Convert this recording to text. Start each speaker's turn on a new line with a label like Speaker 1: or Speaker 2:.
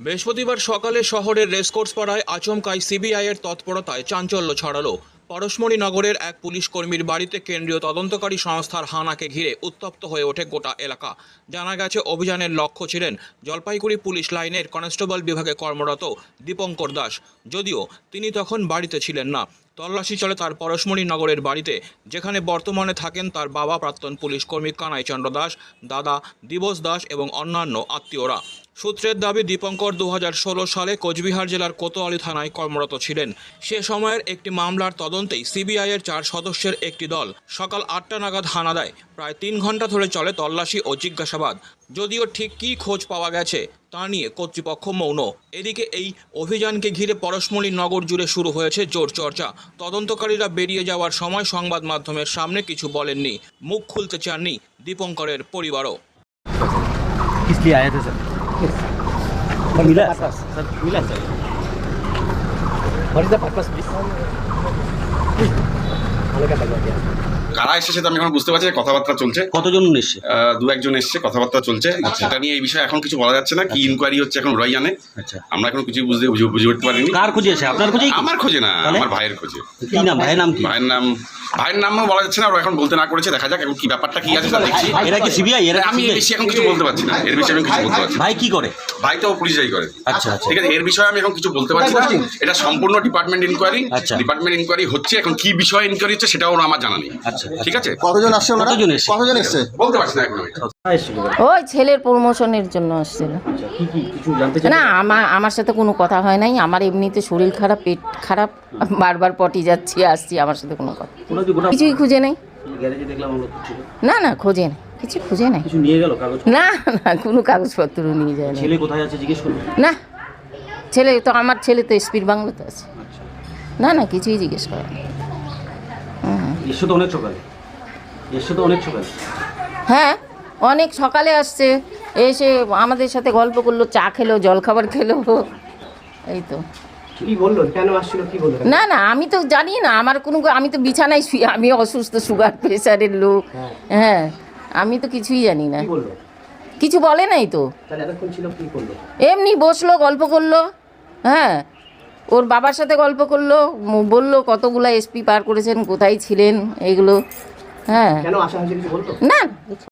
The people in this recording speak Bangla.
Speaker 1: বৃহস্পতিবার সকালে শহরের রেসকোর্স পাড়ায় আচমকাই সিবিআইয়ের তৎপরতায় চাঞ্চল্য ছড়ালো। পরশমণি নগরের এক পুলিশ কর্মীর বাড়িতে কেন্দ্রীয় তদন্তকারী সংস্থার হানাকে ঘিরে উত্তপ্ত হয়ে ওঠে গোটা এলাকা। জানা গেছে, অভিযানের লক্ষ্য ছিলেন জলপাইগুড়ি পুলিশ লাইনের কনস্টেবল বিভাগে কর্মরত দীপঙ্কর দাস। যদিও তিনি তখন বাড়িতে ছিলেন না। তল্লাশি চলে তার পরশমণি নগরের বাড়িতে। যেখানে বর্তমানে থাকেন তার বাবা প্রাক্তন পুলিশ কর্মী কানাইচন্দ্র দাস, দাদা দিবস দাস এবং অন্যান্য আত্মীয়রা। সূত্রের দাবি, দীপঙ্কর দু হাজার ষোলো সালে কোচবিহার জেলার কোতোয়ালি থানায় কর্মরত ছিলেন। সে সময়ের একটি মামলার তদন্তেই সিবিআইয়ের চার সদস্যের একটি দল সকাল আটটা নাগাদ হানা দেয়। প্রায় তিন ঘণ্টা ধরে চলে তল্লাশি ও জিজ্ঞাসাবাদ। যদিও ঠিক কী খোঁজ পাওয়া গেছে তা নিয়ে কর্তৃপক্ষ মৌন। এদিকে এই অভিযানকে ঘিরে পরশমণি নগর জুড়ে শুরু হয়েছে জোর চর্চা। তদন্তকারীরা বেরিয়ে যাওয়ার সময় সংবাদ মাধ্যমের সামনে কিছু বলেননি। মুখ খুলতে চাননি দীপঙ্করের পরিবারও।
Speaker 2: কারা এসেছে আমি এখন বুঝতে পারছি কথাবার্তা চলছে।
Speaker 3: কতজন এসছে?
Speaker 2: দু একজন এসছে কথাবার্তা চলছে। আচ্ছা। সেটা নিয়ে এই বিষয়ে এখন কিছু বলা যাচ্ছে না কি আচ্ছা। ইনকোয়ারি হচ্ছে এখন ওরাই
Speaker 3: আচ্ছা।
Speaker 2: আমরা এখন কিছু বুঝতে বুঝে উঠতে পারিনি।
Speaker 3: কার খুঁজে এসে? আপনার খুঁজে
Speaker 2: আমার খোঁজে না আমার ভাইয়ের খোঁজে।
Speaker 3: কি নাম? ভাইয়ের নাম
Speaker 2: ভাইয়ের নাম ভাইয়ের নামও বলা যাচ্ছে না ওরা এখন বলতে না করেছে দেখা যাক এখন কি ব্যাপারটা কি আছে তা দেখছি।
Speaker 3: এরা কি সিবিআই? এরা
Speaker 2: আমি এর বেশি এখন কিছু বলতে পারছি না এর বিষয়ে আমি কিছু বলতে পারছি না।
Speaker 3: ভাই কি করে?
Speaker 2: ভাই তো পুলিশাই করে।
Speaker 3: আচ্ছা আচ্ছা।
Speaker 2: ঠিক আছে এর বিষয়ে আমি এখন কিছু বলতে পারছি না। এটা সম্পূর্ণ ডিপার্টমেন্ট ইনকোয়ারি
Speaker 3: আচ্ছা।
Speaker 2: ডিপার্টমেন্ট ইনকোয়ারি হচ্ছে এখন কি বিষয়ে ইনকোয়ারি হচ্ছে সেটাও আমার জানা নেই।
Speaker 3: আচ্ছা
Speaker 2: ঠিক আছে?
Speaker 4: কতজন আসছে ওনারা?
Speaker 3: কতজন এসছে?
Speaker 4: কতজন এসছে?
Speaker 2: বলতে পারছি না এখন আমি।
Speaker 5: ওই ছেলের প্রমোশনের জন্য আসছিল।
Speaker 3: জানতে
Speaker 5: না আমার আমার সাথে কোনো কথা হয় নাই। আমার এমনিতে শরীর খারাপ পেট খারাপ বারবার পটি যাচ্ছি আসছি আমার সাথে কোনো কথা। কিছুই খুঁজে নেই। না না খোঁজে নেই। কিছু খুঁজে নেই। না না কোনো কাগজপত্র নিয়ে যায় না
Speaker 3: ছেলে কোথায় আছে জিজ্ঞেস
Speaker 5: না ছেলে তো আমার ছেলে তো এসপির বাংলাতে আছে। না না কিছুই জিজ্ঞেস করে না। হুম।
Speaker 3: তো অনেক সকালে। এসছে তো অনেক সকালে।
Speaker 5: হ্যাঁ। অনেক সকালে আসছে এসে আমাদের সাথে গল্প করল চা খেলো জলখাবার খেলো। এই তো। না না আমি তো জানি না আমার কোনো আমি তো বিছানায় শুই আমি অসুস্থ সুগার প্রেশারের লোক। হ্যাঁ। আমি তো কিছুই জানি না। কিছু বলে নাই তো। এমনি বসল গল্প করল হ্যাঁ। ওর বাবার সাথে গল্প করল বলল কতগুলা এসপি পার করেছেন কোথায় ছিলেন এগুলো হ্যাঁ। না